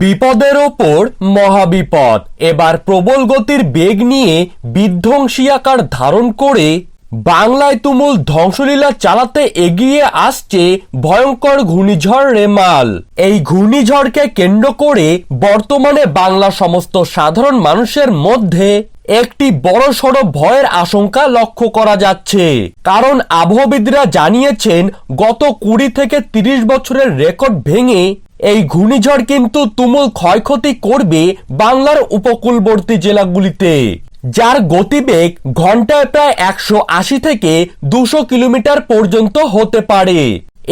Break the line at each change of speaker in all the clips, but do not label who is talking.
বিপদের ওপর মহাবিপদ। এবার প্রবল গতির বেগ নিয়ে বিধ্বংসী আকার ধারণ করে বাংলায় তুমুল ধ্বংসলীলা চালাতে এগিয়ে আসছে ভয়ঙ্কর ঘূর্ণিঝড় রেমাল। এই ঘূর্ণিঝড়কে কেন্দ্র করে বর্তমানে বাংলা সমস্ত সাধারণ মানুষের মধ্যে একটি বড়সড় ভয়ের আশঙ্কা লক্ষ্য করা যাচ্ছে। কারণ আবহবিদরা জানিয়েছেন, গত কুড়ি থেকে তিরিশ বছরের রেকর্ড ভেঙে এই ঘূর্ণিঝড় কিন্তু তুমুল ক্ষয়ক্ষতি করবে বাংলার উপকূলবর্তী জেলাগুলিতে, যার গতিবেগ ঘন্টায় প্রায় একশো আশি থেকে দুশো কিলোমিটার পর্যন্ত হতে পারে।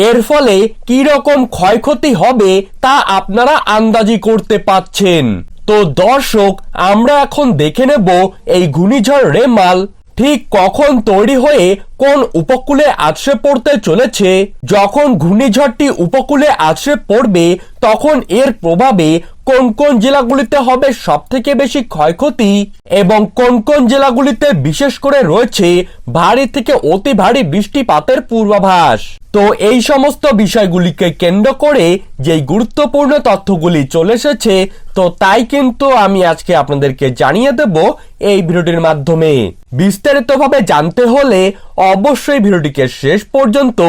এর ফলে কি রকম ক্ষয়ক্ষতি হবে তা আপনারা আন্দাজি করতে পাচ্ছেন। তো দর্শক, আমরা এখন দেখে নেব এই ঘূর্ণিঝড় রেমাল ঠিক কখন তৈরি হয়ে কোন উপকূলে আছড়ে পড়তে চলেছে? যখন ঘূর্ণিঝড়টি উপকূলে আছড়ে পড়বে, তখন এর প্রভাবে কোন কোন জেলাগুলিতে হবে সব থেকে বেশি ক্ষয়ক্ষতি এবং কোন কোন জেলাগুলিতে বিশেষ করে রয়েছে ভারী থেকে অতি ভারী বৃষ্টিপাতের পূর্বাভাস? তো এই সমস্ত বিষয়গুলিকে কেন্দ্র করে যেই গুরুত্বপূর্ণ তথ্যগুলি চলে এসেছে, তো তাই কিন্তু আমি আজকে আপনাদেরকে জানিয়ে দেব এই ভিডিওটির মাধ্যমে। বিস্তারিতভাবে জানতে হলে অবশ্যই ভিডিওটিকে শেষ পর্যন্ত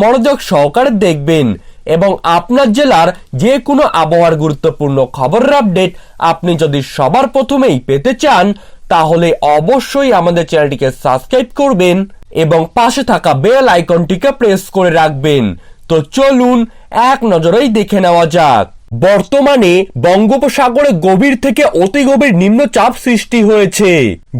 মনোযোগ সহকারে দেখবেন। এবং আপনার জেলার যে কোনো আবহাওয়ার গুরুত্বপূর্ণ খবরের আপডেট আপনি যদি সবার প্রথমেই পেতে চান, তাহলে অবশ্যই আমাদের চ্যানেলটিকে সাবস্ক্রাইব করবেন এবং পাশে থাকা বেল আইকনটিকে প্রেস করে রাখবেন। তো চলুন, এক নজরেই দেখে নেওয়া যাক। বর্তমানে বঙ্গোপসাগরে গভীর থেকে অতি গভীর নিম্নচাপ সৃষ্টি হয়েছে,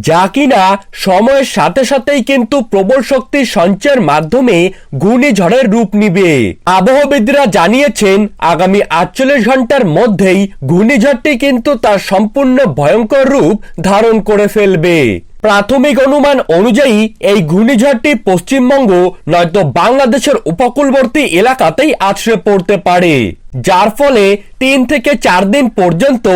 যা কিনা সময়ের সাথে সাথেই কিন্তু প্রবল শক্তির সঞ্চয়ের মাধ্যমে ঘূর্ণিঝড়ের রূপ নিবে। আবহবিদরা জানিয়েছেন, আগামী আটচল্লিশ ঘণ্টার মধ্যেই ঘূর্ণিঝড়টি কিন্তু তার সম্পূর্ণ ভয়ঙ্কর রূপ ধারণ করে ফেলবে। প্রাথমিক অনুমান অনুযায়ী, এই ঘূর্ণিঝড়টি পশ্চিমবঙ্গ নয়তো বাংলাদেশের উপকূলবর্তী এলাকাতেই আছড়ে পড়তে পারে। যার ফলে তিন থেকে চার দিন পর্যন্ত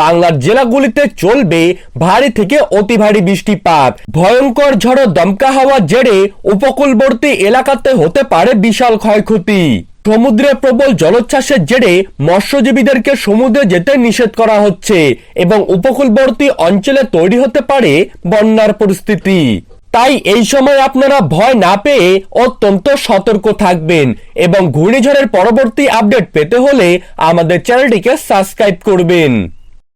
বাংলার জেলাগুলিতে চলবে ভারী থেকে অতি ভারী বৃষ্টিপাত। ভয়ঙ্কর ঝড় দমকা হওয়ার জেরে উপকূলবর্তী এলাকাতে হতে পারে বিশাল ক্ষয়ক্ষতি। সমুদ্রে প্রবল জলোচ্ছ্বাসের জেরে মৎস্যজীবীদেরকে সমুদ্রে যেতে নিষেধ করা হচ্ছে এবং উপকূলবর্তী অঞ্চলে তৈরি হতে পারে বন্যার পরিস্থিতি। তাই এই সময় আপনারা ভয় না পেয়ে অত্যন্ত সতর্ক থাকবেন এবং ঘূর্ণিঝড়ের পরবর্তী আপডেট পেতে হলে আমাদের চ্যানেলটিকে সাবস্ক্রাইব করবেন।